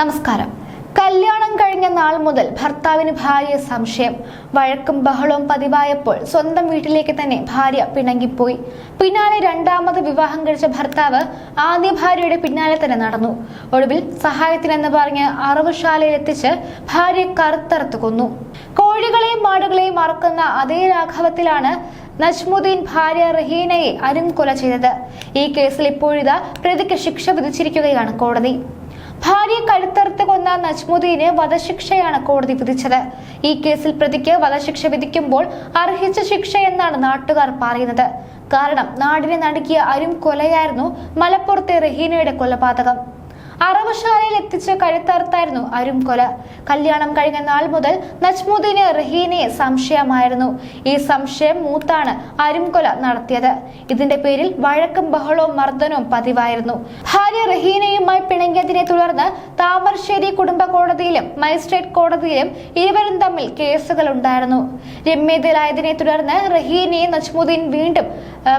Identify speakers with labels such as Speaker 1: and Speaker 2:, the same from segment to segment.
Speaker 1: നമസ്കാരം. കല്യാണം കഴിഞ്ഞ നാൾ മുതൽ ഭർത്താവിന് ഭാര്യ സംശയം. വഴക്കും ബഹളവും പതിവായപ്പോൾ സ്വന്തം വീട്ടിലേക്ക് തന്നെ ഭാര്യ പിണങ്ങിപ്പോയി. പിന്നാലെ രണ്ടാമത് വിവാഹം കഴിച്ച ഭർത്താവ് ആദ്യ ഭാര്യയുടെ പിന്നാലെ തന്നെ നടന്നു. ഒടുവിൽ സഹായത്തിനെന്ന് പറഞ്ഞ് അറവുശാലയിൽ എത്തിച്ച് ഭാര്യ കറുത്തറുത്ത് കൊന്നു. കോഴികളെയും മാടുകളെയും മറക്കുന്ന അതേ രാഘവത്തിലാണ് നജ്മുദ്ദീൻ ഭാര്യ റഹീനയെ അരുംകൊല ചെയ്തത്. ഈ കേസിൽ ഇപ്പോഴിതാ പ്രതിക്ക് ശിക്ഷ വിധിച്ചിരിക്കുകയാണ് കോടതി. ഭാര്യയെ കഴുത്തറുത്ത് കൊന്ന നജ്മുദ്ദീന് വധശിക്ഷയാണ് കോടതി വിധിച്ചത്. ഈ കേസിൽ പ്രതിക്ക് വധശിക്ഷ വിധിക്കുമ്പോൾ അർഹിച്ച ശിക്ഷ എന്നാണ് നാട്ടുകാർ പറയുന്നത്. കാരണം നാടിനെ നടുക്കിയ അരും കൊലയായിരുന്നു മലപ്പുറത്തെ റഹീനയുടെ കൊലപാതകം. അറവശാലയിൽ എത്തിച്ച് കഴുത്തറുത്തായിരുന്നു അരും കൊല കല്യാണം കഴിഞ്ഞ നാൾ മുതൽ നജ്മുദ്ദീന് റഹീനയെ സംശയമായിരുന്നു. ഈ സംശയം മൂത്താണ് അരും കൊല നടത്തിയത്. ഇതിന്റെ പേരിൽ വഴക്കും ബഹളവും മർദ്ദനവും പതിവായിരുന്നു. ഭാര്യ റഹീനയുമായി പിണങ്ങിയതിനെ തുടർന്ന് താമരശ്ശേരി കുടുംബ കോടതിയിലും മജിസ്ട്രേറ്റ് കോടതിയിലും ഇരുവരും തമ്മിൽ കേസുകൾ ഉണ്ടായിരുന്നു രമ്യതയിലായതിനെ തുടർന്ന് റഹീനയെ നജ്മുദ്ദീൻ വീണ്ടും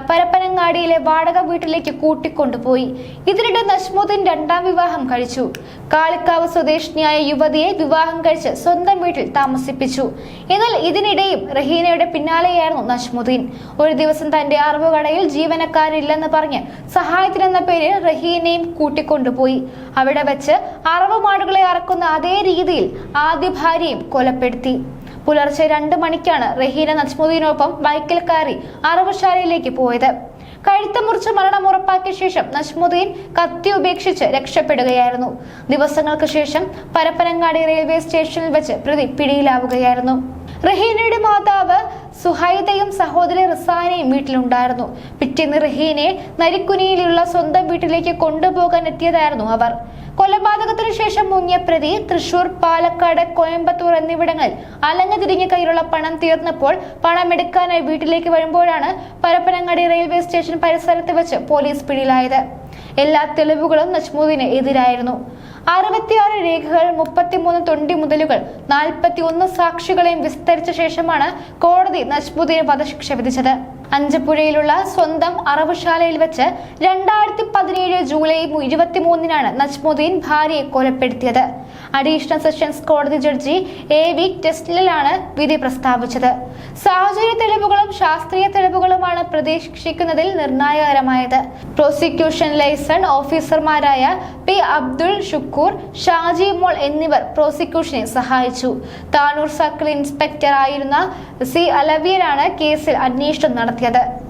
Speaker 1: പരപ്പനങ്ങാടിയിലെ വാടക വീട്ടിലേക്ക് കൂട്ടിക്കൊണ്ടുപോയി. ഇതിനിടെ നഷ്മുദ്ദീൻ രണ്ടാം വിവാഹം കഴിച്ചു. കാളിക്കാവ് സ്വദേശിനിയായ യുവതിയെ വിവാഹം കഴിച്ച് സ്വന്തം വീട്ടിൽ താമസിപ്പിച്ചു. എന്നാൽ ഇതിനിടെയും റഹീനയുടെ പിന്നാലെയായിരുന്നു നഷ്മുദ്ദീൻ ഒരു ദിവസം തന്റെ അറിവുകടയിൽ ജീവനക്കാരില്ലെന്ന് പറഞ്ഞ് സഹായത്തിനെന്ന പേരിൽ റഹീനയും കൂട്ടിക്കൊണ്ടുപോയി. അവിടെ വെച്ച് അറവ് മാടുകളെ അറക്കുന്ന അതേ രീതിയിൽ ആദ്യ ഭാര്യയും കൊലപ്പെടുത്തി. പുലർച്ചെ രണ്ട് മണിക്കാണ് റഹീന നജ്മുദ്ദീനൊപ്പം ബൈക്കിൽ കയറി അറവുശാലയിലേക്ക് പോയത്. കഴുത്ത് മുറിച്ച് മരണം ഉറപ്പാക്കിയ ശേഷം നജ്മുദ്ദീൻ കത്തി ഉപേക്ഷിച്ച് രക്ഷപ്പെടുകയായിരുന്നു. ദിവസങ്ങൾക്ക് ശേഷം പരപ്പനങ്ങാടി റെയിൽവേ സ്റ്റേഷനിൽ വെച്ച് പ്രതി പിടിയിലാവുകയായിരുന്നു. റഹീനയുടെ മാതാവ് സുഹൈദയും സഹോദരി റിസാനയും വീട്ടിലുണ്ടായിരുന്നു. പിറ്റേന്ന് റഹീനെ നരിക്കുനിയിലുള്ള സ്വന്തം വീട്ടിലേക്ക് കൊണ്ടുപോകാൻ എത്തിയതായിരുന്നു അവർ. കൊലപാതകത്തിനു ശേഷം മുങ്ങിയ പ്രതി തൃശൂർ പാലക്കാട് കോയമ്പത്തൂർ എന്നിവിടങ്ങളിൽ അലഞ്ഞു തിരിഞ്ഞ കയ്യിലുള്ള പണം തീർന്നപ്പോൾ പണമെടുക്കാനായി വീട്ടിലേക്ക് വരുമ്പോഴാണ് പരപ്പനങ്ങാടി റെയിൽവേ സ്റ്റേഷൻ പരിസരത്ത് വെച്ച് പോലീസ് പിടിയിലായത്. എല്ലാ തെളിവുകളും നജ്മൂദിന് എതിരായിരുന്നു. അറുപത്തിയാറ് രേഖകൾ മുപ്പത്തിമൂന്ന് തൊണ്ടി മുതലുകൾ നാൽപ്പത്തി ഒന്ന് സാക്ഷികളെയും വിസ്തരിച്ച ശേഷമാണ് കോടതി നജ്മുദ്ദീന് വധശിക്ഷ വിധിച്ചത്. അഞ്ചപ്പുഴയിലുള്ള സ്വന്തം അറവുശാലയിൽ വെച്ച് രണ്ടായിരത്തി പതിനേഴ് ജൂലൈ ഇരുപത്തിമൂന്നിനാണ് നജ്മുദ്ദീൻ ഭാര്യയെ കൊലപ്പെടുത്തിയത്. അഡീഷണൽ സെഷൻസ് കോടതി ജഡ്ജി എ വി ടെസ്റ്റിലാണ് വിധി പ്രസ്താവിച്ചത്. സാഹചര്യ തെളിവുകളും ശാസ്ത്രീയ തെളിവുകളുമാണ് പ്രതീക്ഷിക്കുന്നതിൽ നിർണായകരമായത്. പ്രോസിക്യൂഷൻ ലൈസൺ ഓഫീസർമാരായ പി അബ്ദുൾ ഷുക്കൂർ ഷാജി മോൾ എന്നിവർ പ്രോസിക്യൂഷനെ സഹായിച്ചു. താനൂർ സർക്കിൾ ഇൻസ്പെക്ടർ ആയിരുന്ന സി അലവിയനാണ് കേസിൽ അന്വേഷണം നടത്തിയത്